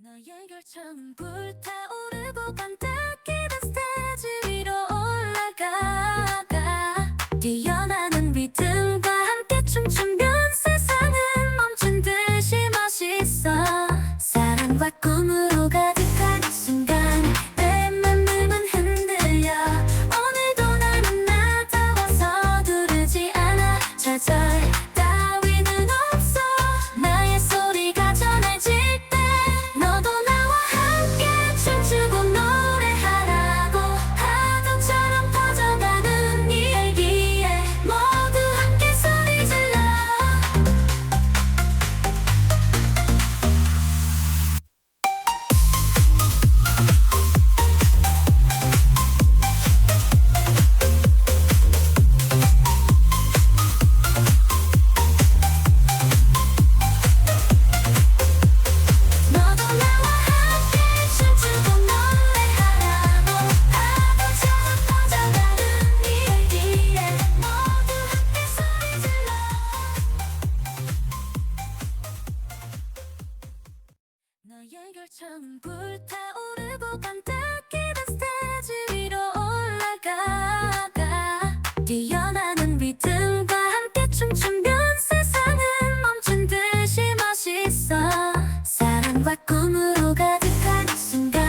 나의 결정은 불타오르고 반짝이는 스테이지 위로 올라가 뛰어나는 리듬과 함께 춤추면 세상은 멈춘 듯이 멋있어. 사랑과 꿈으로 가득한 이 순간 내 맘은 흔들려. 오늘도 나는 나다워 서 두르지 않아. 좌절 결정은 불타오르고 반짝이는 스테이지 위로 올라가 뛰어나는 리듬과 함께 춤추면 세상은 멈춘 듯이 멋있어. 사랑과 꿈으로 가득한 이 순간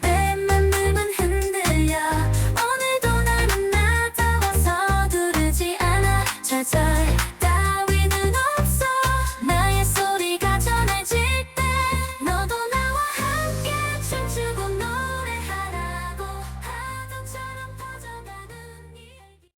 내 맘은 흔들려. 오늘도 나는 나다워 서 두르지 않아. 좌절